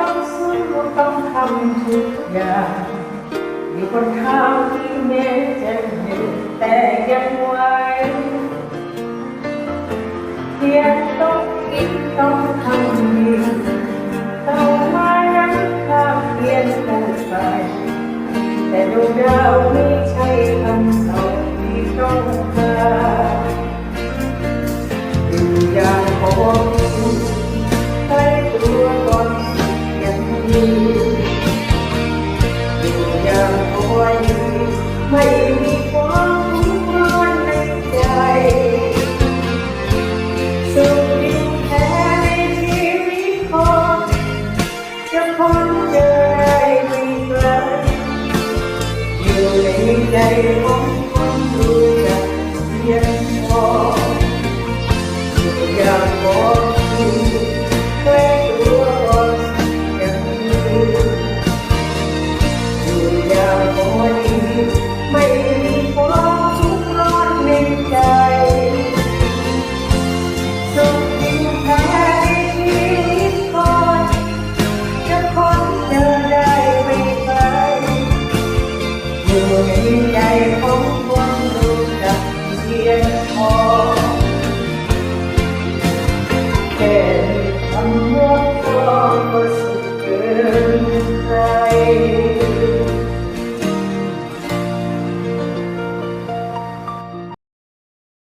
ต้องสู้ต้องทำทุกอย่างอยู่บนข้าวที่เมจะเห็นแต่ยังไหวเพียงต้องคิดต้องทำดีต้องมาแล้วข้าเปลี่ยนลงไปแต่ดวงดาวนี้